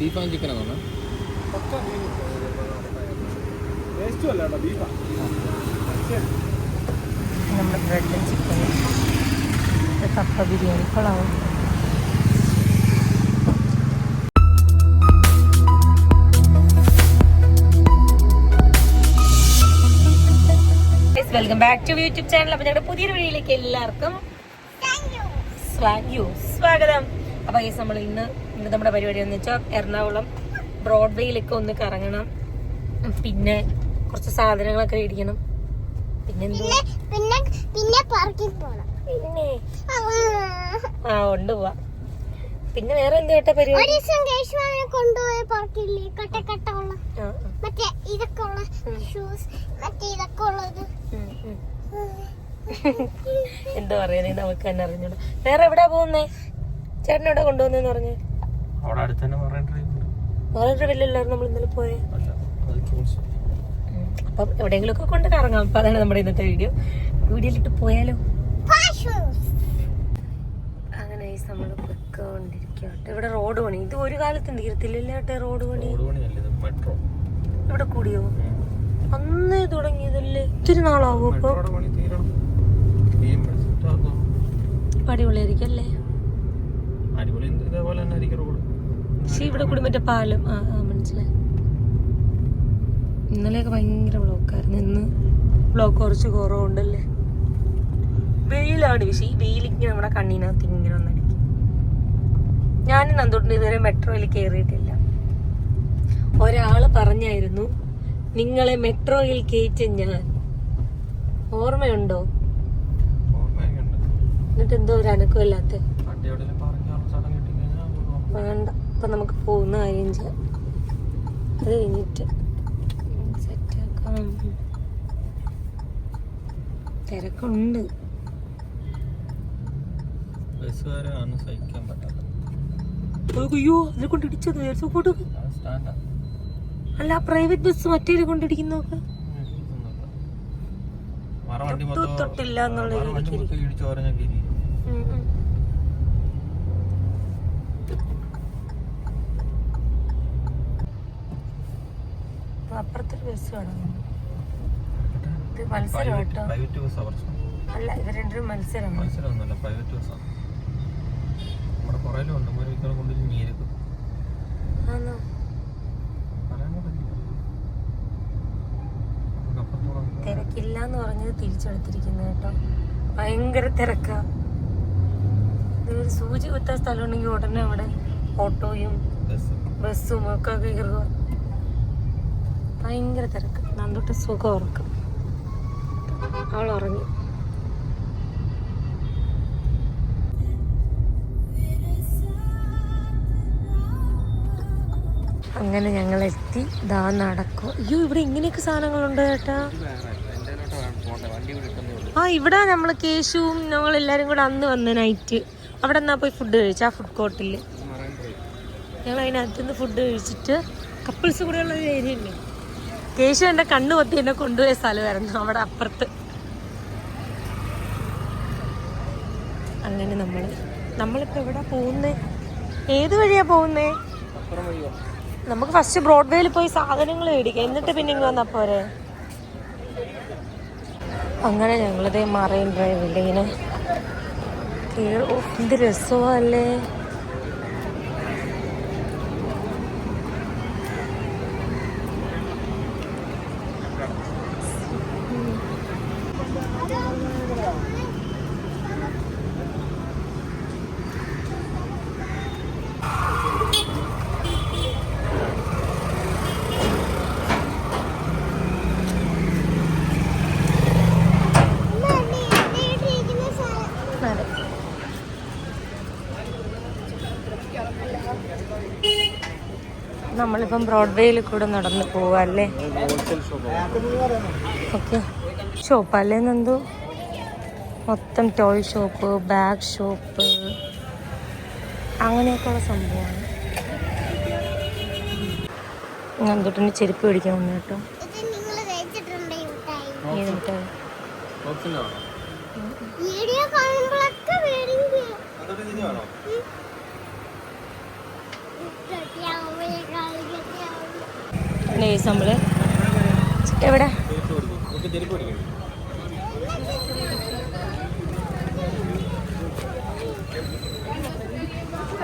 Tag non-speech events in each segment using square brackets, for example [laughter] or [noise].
Beef and chicken ആണോ ടേസ്റ്റും അല്ല കേട്ടോ ബീഫാ നമ്മുടെ ബ്രെഡും ചിക്കനും കപ്പ biryani കൊള്ളാവും welcome back to YouTube channel അപ്പൊ ഞങ്ങളുടെ പുതിയൊരു വീഡിയോയിലേക്ക് എല്ലാവർക്കും സ്വാഗ- സ്വാഗതം. അപ്പൊ ഈ നമ്മൾ ഇന്ന് ഇന്ന് നമ്മുടെ പരിപാടി എന്ന് വെച്ചാൽ എറണാകുളം ബ്രോഡ്വേയിലൊക്കെ ഒന്ന് കറങ്ങണം. പിന്നെ കുറച്ച് സാധനങ്ങളൊക്കെ മേടിക്കണം. പിന്നെ പിന്നെ പാർക്കിൽ പോണം. പിന്നെ? ആ. ഉണ്ട് പോവാ പിന്നെ വേറെ എന്ത് കേട്ട പരിപാടി? ഒരു ദിവസം കേശവാനെ കൊണ്ടുപോയ പാർക്കില്ലേ കട്ട കട്ട ഉള്ള ആ, ആ, മറ്റേ ഇതൊക്കെ ഉള്ള ഷൂസ് മറ്റേ ഇതൊക്കെ ഉള്ളത് ഉം, ഉം. [laughs] എന്താ പറയുന്നത് നമുക്ക് തന്നെ അറിഞ്ഞൂടാ. വേറെ എവിടാ പോകുന്നേ? ചേട്ടനെവിടെ കൊണ്ടുപോകുന്നെന്ന് പറഞ്ഞേ? അവിടെ അടുത്ത് തന്നെ മറൈൻ ഡ്രൈവ് ഉണ്ട് നമ്മൾ ഇന്നലെ പോയെ? നമ്മൾ അത് പോയേ. അപ്പം എവിടെയെങ്കിലും ഒക്കെ കൊണ്ട് കറങ്ങാം. അപ്പൊ അതാണ് നമ്മുടെ ഇന്നത്തെ വീഡിയോ വീഡിയോയിലിട്ട് പോയാലോ? അങ്ങനെ നമ്മൾ പൊയ്ക്കൊണ്ടിരിക്കട്ടെ ഇവിടെ റോഡ് പണി. ഇത് ഒരു കാലത്ത് തീരത്തില്ലല്ലേ റോഡ് പണി? മെട്രോ ഇവിടെ കൂടിയോ? അന്ന് തുടങ്ങിയതല്ലേ. ഇത്തിരി നാളാവോ ഇപ്പൊ? അടിപൊളിയായിരിക്കും അല്ലേ? അടിപൊളി ഇതേപോലെ തന്നെ ആയിരിക്കും. പക്ഷെ ഇവിടെ കൂടി മറ്റേ പാലം ആ ആ മനസ്സിലായി. ഇന്നലെയൊക്കെ ഭയങ്കര ബ്ലോക്കായിരുന്നു. ഇന്ന് ബ്ലോക്ക് കുറച്ച് കുറവുണ്ടല്ലേ? വെയിലാണ് പക്ഷെ ഈ വെയിൽ ഇങ്ങനെ നമ്മുടെ കണ്ണിനകത്ത് ഇങ്ങനെ വന്നടിക്കും. ഞാനും നന്ദോട്ടിന് ഇതുവരെ മെട്രോയിൽ കയറിയിട്ടില്ല. ഒരാൾ പറഞ്ഞായിരുന്നു നിങ്ങളെ മെട്രോയിൽ കയറ്റ ഞാൻ. ഓർമ്മയുണ്ടോ? എന്നിട്ട് എന്തോ ഒരു അനക്കമില്ലാത്ത വണ്ടി. ഇപ്പൊ നമുക്ക് പോകുന്ന കാര്യം ചെയ്യാം അത് കഴിഞ്ഞിട്ട് സെറ്റാക്കാം തിരക്കുണ്ട് ബസ്സുകാരാണ് സഹിക്കാൻ പറ്റാത്തത് അയ്യോ അതിനെ കൊണ്ട് ഇടിച്ചത്. വിചാരിച്ചു കൂട്ട് അത് സ്റ്റാൻഡാ അല്ല പ്രൈവറ്റ് ബസ് മറ്റേ കൊണ്ടിടിക്കുന്ന തൊട്ടില്ല എന്നുള്ള മറ വണ്ടി രീതിക്ക് മൊത്തം ഇടിച്ച് ഓരഞ്ഞൊക്കെ ഇരിക്കും ഉം, ഉം. അപ്പൊ അപ്പുറത്തൊരു ബസ് കാണുന്നു ഇത് മത്സരം കേട്ടോ. പ്രൈവറ്റ് ബസ്സാ പ്രശ്നം അല്ല രണ്ടും മത്സരമൊന്നുമല്ല ബസ്സാണ് നമ്മുടെ ഉണ്ട് നീരക്കും തിരക്കില്ല എന്ന് പറഞ്ഞത് തിരിച്ചെടുത്തിരിക്കുന്നു കേട്ടോ. ഭയങ്കര തിരക്കാ. ഒരു സൂചി കുത്താൻ സ്ഥലം ഉണ്ടെങ്കിൽ ഉടനെ അവിടെ ഓട്ടോയും ബസ്സും ഒക്കെ കയറുക ഭയങ്കര തിരക്ക്. നന്ദോട്ട് സുഖം ഉറക്കം. അവൾ ഉറങ്ങി അങ്ങനെ ഞങ്ങൾ എത്തി ദാ നടക്കും. അയ്യോ ഇവിടെ ഇങ്ങനെയൊക്കെ സാധനങ്ങളുണ്ട് ചേട്ടാ ആ ഇവിടെ നമ്മൾ കേശുവും ഞങ്ങൾ എല്ലാരും കൂടെ അന്ന് വന്ന് നൈറ്റ് അവിടെ എന്നാ പോയി ഫുഡ് കഴിച്ചു? ആ ഫുഡ് കോർട്ടിൽ ഞങ്ങൾ അതിനകത്തുനിന്ന് ഫുഡ് കഴിച്ചിട്ട് കപ്പിൾസ് കൂടെയുള്ള ഒരു ഏരിയ ഉണ്ട് കേശു എന്റെ കണ്ണു പൊത്തി എന്നെ കൊണ്ടുപോയ സ്ഥലമായിരുന്നു അവിടെ അപ്പുറത്ത്. അങ്ങനെ നമ്മൾ നമ്മളിപ്പോ എവിടെ പോകുന്നേ? ഏത് വഴിയാ പോകുന്നേ? നമുക്ക് ഫസ്റ്റ് ബ്രോഡ്വേയിൽ പോയി സാധനങ്ങൾ മേടിക്കാം. എന്നിട്ട് പിന്നെ ഇങ്ങ് വന്നാ പോരെ? അങ്ങനെ ഞങ്ങളിതേ മറൈൻ ഡ്രൈവിൽ ഇങ്ങനെ എന്ത് രസമല്ലേ അതെ നമ്മളിപ്പം ബ്രോഡ്വേയിൽ കൂടെ നടന്ന് പോവല്ലേ? ഓക്കെ. ഷോപ്പ് അല്ലേ എന്തോ നന്ദു? മൊത്തം ടോയ് ഷോപ്പ് ബാഗ് ഷോപ്പ് അങ്ങനെയൊക്കെയുള്ള സംഭവമാണ്. നന്ദുട്ടിന് ചെരുപ്പ് പിടിക്കാൻ വന്നു കേട്ടോ. വീഡിയോ നിങ്ങൾ കഴിച്ചിട്ടുണ്ടോ ഈ മിഠായി ഏത് മിഠായി? ഓപ്ഷനാണോ വീഡിയോ കാണുമ്പോഴൊക്കെ വേണോ യാവേ എവിടെ?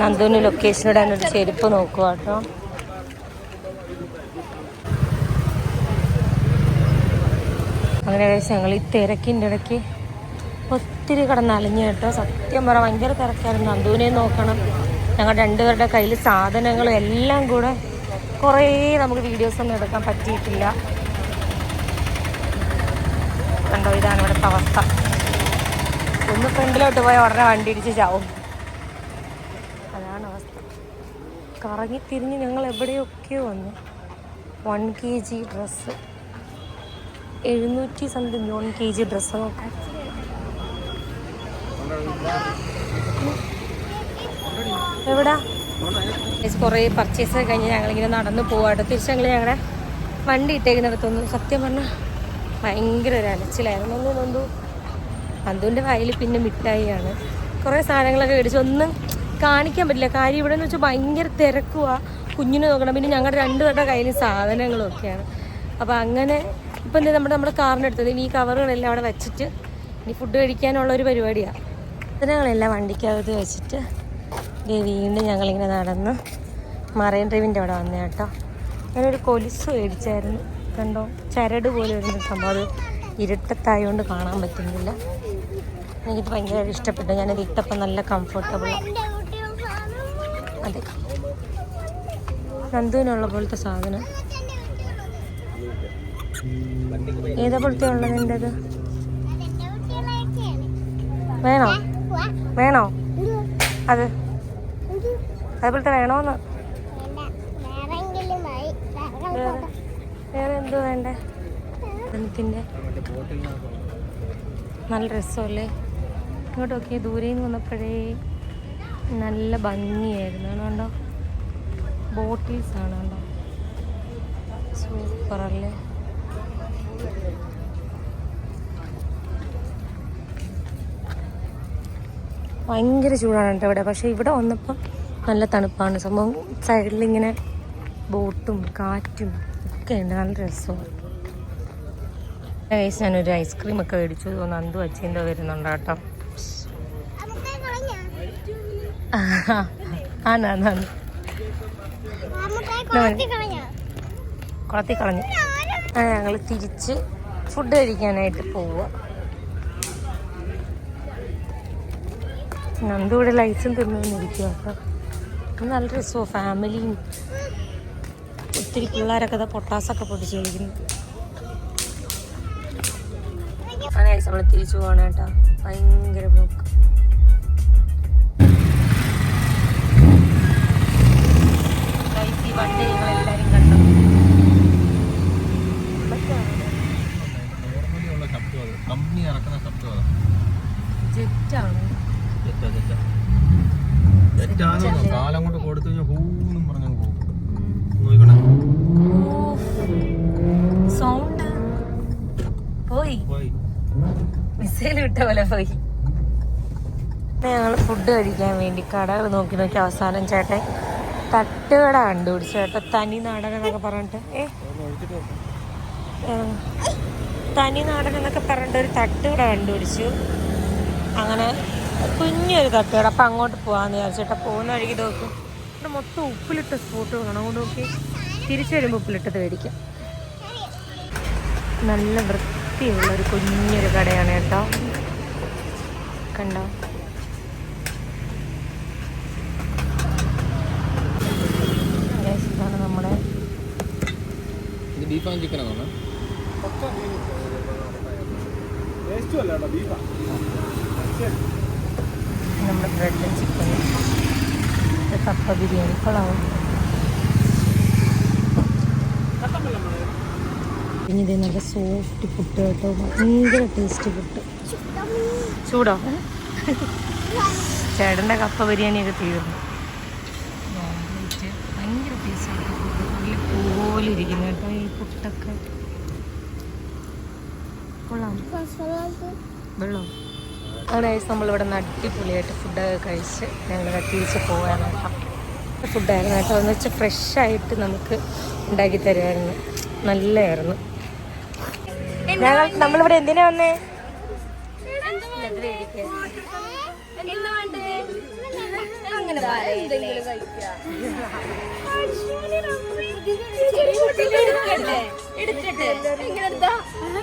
നന്ദുവിന് ലൊക്കേഷൻ ഇടാൻ ഒരു ചെരുപ്പ് നോക്കുക കേട്ടോ. അങ്ങനെ ഏകദേശം ഞങ്ങൾ ഈ തിരക്കിന്റെ ഇടയ്ക്ക് ഒത്തിരി കിടന്ന് അലഞ്ഞു കേട്ടോ. സത്യം പറ ഭയങ്കര തിരക്കായിരുന്നു. നന്ദുവിനെ നോക്കണം. ഞങ്ങൾ രണ്ടുപേരുടെ കയ്യിൽ സാധനങ്ങളും എല്ലാം കൂടെ കുറേ നമുക്ക് വീഡിയോസ് ഒന്നും എടുക്കാൻ പറ്റിയിട്ടില്ല. കണ്ടോ ഇതാണ് ഇവിടുത്തെ അവസ്ഥ. ഒന്ന് ഫ്രണ്ടിലോട്ട് പോയ ഉടനെ വണ്ടി ഇടിച്ച് ചാവും. അതാണ് അവസ്ഥ. കറങ്ങി തിരിഞ്ഞ് ഞങ്ങൾ എവിടെയൊക്കെ വന്നു. വൺ കെ ജി ഡ്രസ്സ് എഴുന്നൂറ്റി something one K G dress നോക്കാം എവിടാ? കുറേ പർച്ചേസ് കഴിഞ്ഞ് ഞങ്ങളിങ്ങനെ നടന്നു പോവാട്ടോ തിരിച്ച് ഞങ്ങൾ ഞങ്ങളുടെ വണ്ടി ഇട്ടേക്കുന്നിടത്തൊന്നും സത്യം പറഞ്ഞാൽ ഭയങ്കര ഒരു അലച്ചിലായിരുന്നു. ഒന്നും നന്ദു നന്ദുവിന്റെ വായിൽ പിന്നെ മിഠായിയാണ് കുറേ സാധനങ്ങളൊക്കെ മേടിച്ച് ഒന്നും കാണിക്കാൻ പറ്റില്ല. കാര്യം ഇവിടെ എന്ന് വെച്ചാൽ ഭയങ്കര തിരക്കുവാ. കുഞ്ഞിനെ നോക്കണം. പിന്നെ ഞങ്ങളുടെ രണ്ടുപേരുടെ കയ്യിൽ സാധനങ്ങളും ഒക്കെയാണ് അപ്പോൾ അങ്ങനെ ഇപ്പം എന്താ നമ്മുടെ നമ്മുടെ കാറിന്റെ അടുത്തത്. ഇനി ഈ കവറുകളെല്ലാം അവിടെ വെച്ചിട്ട് ഇനി ഫുഡ് കഴിക്കാനുള്ള ഒരു പരിപാടിയാണ് സാധനങ്ങളെല്ലാം വണ്ടിക്കകത്ത് വെച്ചിട്ട് വീണ്ടും ഞങ്ങളിങ്ങനെ നടന്ന് മറൈൻ ഡ്രൈവിന്റെ അവിടെ വന്നേ കേട്ടോ. ഞാനൊരു കൊലിസ് മേടിച്ചായിരുന്നു. കണ്ടോ? ചരട് പോലെ വരുന്ന സംഭവം. അത് ഇരുട്ടത്തായതുകൊണ്ട് കാണാൻ പറ്റുന്നില്ല. എനിക്കിത് ഭയങ്കര ഇഷ്ടപ്പെട്ടു. ഞാനത് ഇട്ടപ്പോൾ നല്ല സാധനം അതെ. നന്ദുവിനുള്ള പോലത്തെ സാധനം. ഏതാ പോലത്തെ ഉള്ളത് എന്റെ അത് വേണോ? വേണോ? അത് അതേപോലത്തെ വേണോന്ന്? വേറെ എന്തോ വേണ്ടേ? നല്ല രസമല്ലേ? ഇങ്ങോട്ട് നോക്കിയ ദൂരെ നിന്ന് വന്നപ്പോഴേ നല്ല ഭംഗിയായിരുന്നു. കണ്ടോ? ബോട്ടിൽസ് ആണ് കണ്ടോ? സൂപ്പറല്ലേ ഭയങ്കര ചൂടാണ് കേട്ടോ ഇവിടെ. പക്ഷേ ഇവിടെ വന്നപ്പോൾ നല്ല തണുപ്പാണ്. സംഭവം സൈഡിൽ ഇങ്ങനെ ബോട്ടും കാറ്റും ഒക്കെ ഉണ്ട്. നല്ല രസമാണ്. ഏകദേശം ഞാനൊരു ഐസ്ക്രീം ഒക്കെ മേടിച്ചു. നന്ദു അച്ഛന്റെ വരുന്നുണ്ട് കേട്ടോ. കൊളത്തി കളഞ്ഞ. ആ ഞങ്ങൾ തിരിച്ച് ഫുഡ് കഴിക്കാനായിട്ട് പോവുക നന്ദു ഇവിടെ ലൈസും തിന്നുകൊണ്ടിരിക്കുക കേട്ടോ. നല്ല രസമാണ് ഫാമിലിയും ഒത്തിരി പിള്ളേരൊക്കെ പൊട്ടാസൊക്കെ പൊട്ടിച്ച് കളിക്കുന്നു. അങ്ങനെ നമ്മൾ തിരിച്ചു പോകണം കേട്ടോ. ഭയങ്കര ബ്ലോക്ക്. വണ്ടി കണ്ടോ? കമ്പനി ഇറക്കുന്ന ജെറ്റാണ് ജെറ്റാ തെറ്റാ തെറ്റാന്നോ കാലം കൊണ്ട് കൊടുത്തു കഴിഞ്ഞാൽ ഹൂന്നും പറഞ്ഞു പോകും. നോക്കണേ സൗണ്ട്. പോയി. മിസൈൽ വിട്ട പോലെ പോയി. ഞങ്ങൾ ഫുഡ് കഴിക്കാൻ വേണ്ടി കടകൾ നോക്കി നോക്കി അവസാനം ചേട്ടൻ തട്ടുകട കണ്ടുപിടിച്ചു ചേട്ടൻ തനി നാടൻ എന്നൊക്കെ പറഞ്ഞിട്ട്. ഏ, തനി നാടൻ എന്നൊക്കെ പറഞ്ഞിട്ട് ഒരു തട്ടുകട കണ്ടുപിടിച്ചു. അങ്ങനെ കുഞ്ഞൊരു തട്ടുകട. അപ്പം അങ്ങോട്ട് പോകാമെന്ന് വിചാരിച്ചേട്ടാ പോകുന്ന വഴിക്ക് നോക്കും. ഇവിടെ മൊത്തം ഉപ്പിലിട്ട സ്പോട്ട് വേണം അതുകൊണ്ട് നോക്കി. തിരിച്ചു വരുമ്പോൾ ഉപ്പിലിട്ടത് മേടിക്കാം. നല്ല വൃത്തിയുള്ള ഒരു കുഞ്ഞൊരു കടയാണ് കേട്ടോ. കണ്ടോ? ഇതാണ് നമ്മുടെ ഇത് ബീഫ് ആൻഡ് ചിക്കൻ ആണോ നമ്മുടെ ബ്രെഡ് ചിക്കൻ കപ്പ കൊള്ളാവും പിന്നെ ഇത് നല്ല സോഫ്റ്റ് പുട്ട് കേട്ടോ. ഭയങ്കര ടേസ്റ്റ് പുട്ട് ചൂടോ? ചേട്ടന്റെ കപ്പ ബിരിയാണിയൊക്കെ തീർന്നു. ഭയങ്കര ടേസ്റ്റ് നല്ല പൂ പോലെ ഇരിക്കുന്നു കേട്ടോ ഈ പുട്ടൊക്കെ കൊള്ളാം. വെള്ളം? അങ്ങനെ നമ്മളിവിടെ നിന്ന് അടിപൊളിയായിട്ട് ഫുഡൊക്കെ കഴിച്ച് ഞങ്ങൾ തിരിച്ച് പോകാനാണ് കേട്ടോ. ഫുഡായിരുന്നു കേട്ടോ. എന്ന് വെച്ചാൽ ഫ്രഷ് ആയിട്ട് നമുക്ക് ഉണ്ടാക്കി തരുമായിരുന്നു നല്ലതായിരുന്നു ഞങ്ങൾ നമ്മളിവിടെ എന്തിനാ വന്നേ? അങ്ങനെ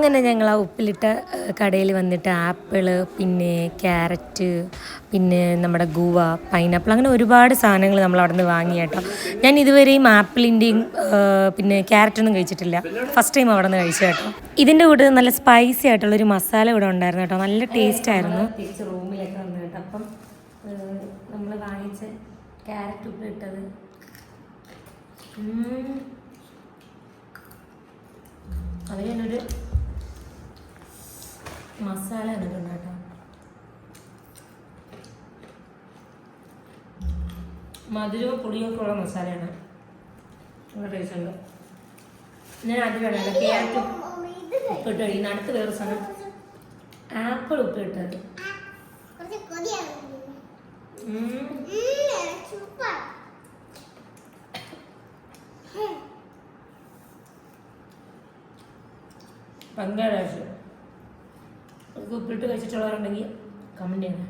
ഞങ്ങൾ ആ ഉപ്പിലിട്ട കടയിൽ വന്നിട്ട് ആപ്പിൾ പിന്നെ ക്യാരറ്റ് പിന്നെ നമ്മുടെ ഗുവ പൈനാപ്പിൾ അങ്ങനെ ഒരുപാട് സാധനങ്ങൾ നമ്മൾ അവിടെ നിന്ന് വാങ്ങി കേട്ടോ. ഞാൻ ഇതുവരെയും ആപ്പിളിന്റെയും പിന്നെ ക്യാരറ്റൊന്നും കഴിച്ചിട്ടില്ല. ഫസ്റ്റ് ടൈം അവിടെ നിന്ന് കഴിച്ചു കേട്ടോ. ഇതിന്റെ കൂടെ നല്ല സ്പൈസി ആയിട്ടുള്ളൊരു മസാല ഇവിടെ ഉണ്ടായിരുന്നു കേട്ടോ. നല്ല ടേസ്റ്റ് ആയിരുന്നു. തിരിച്ച് റൂമിലൊക്കെ വന്നു കേട്ടോ. അപ്പം നമ്മൾ വാങ്ങിച്ച ക്യാരറ്റ് ഉപ്പിലിട്ടത്. ഉം. അതിനൊരു മസാല ഇടുന്നുണ്ട് കേട്ടോ. മധുരവും പുളിയൊക്കെ ഉള്ള മസാലയാണ്. നല്ല ടേസ്റ്റ് ഉണ്ട് ഞാൻ അത് വേണം ക്യാരറ്റ് ഉപ്പിട്ട് കഴിക്കുന്ന അടുത്ത വേറെ സാധനം. ആപ്പിൾ ഉപ്പിട്ടത് കുറച്ച് കൊതിയാണ്. ഉം. സൂപ്പർ ഭയങ്കര ഉപ്പിട്ട് കഴിച്ചിട്ടുള്ളവരുണ്ടെങ്കിൽ കമന്റ് ചെയ്യണം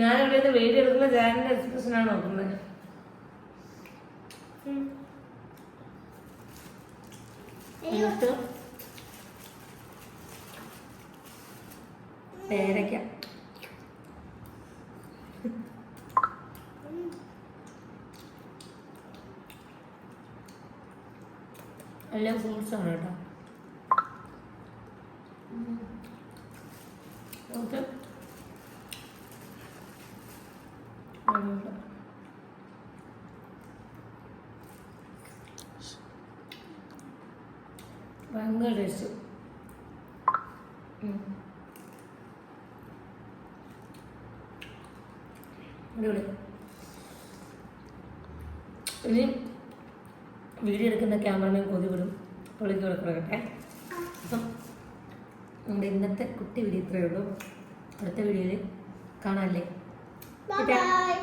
ഞാൻ ഇവിടെ നിന്ന് വീഡിയോ എടുക്കുന്ന ജാനിന്റെ എക്സ്പ്രഷനാണ് നോക്കുന്നത്. എന്നിട്ട് പേരയ്ക്ക. എല്ലാം ഫ്രൂട്ട്സ് ആണ് കേട്ടോ. ഓക്കെ. ഭയങ്കര ടേസ്റ്റ്. അടിപൊളി. ഇനി വീഡിയോ എടുക്കുന്ന ക്യാമറമാൻ കൊതി വിടും. പൊളിക്ക് കൊടുക്കട്ടെ അപ്പം നമ്മുടെ ഇന്നത്തെ കുട്ടി വീഡിയോ ഇത്രയേ ഉള്ളൂ. അടുത്ത വീഡിയോയിൽ കാണാമല്ലേ ബൈ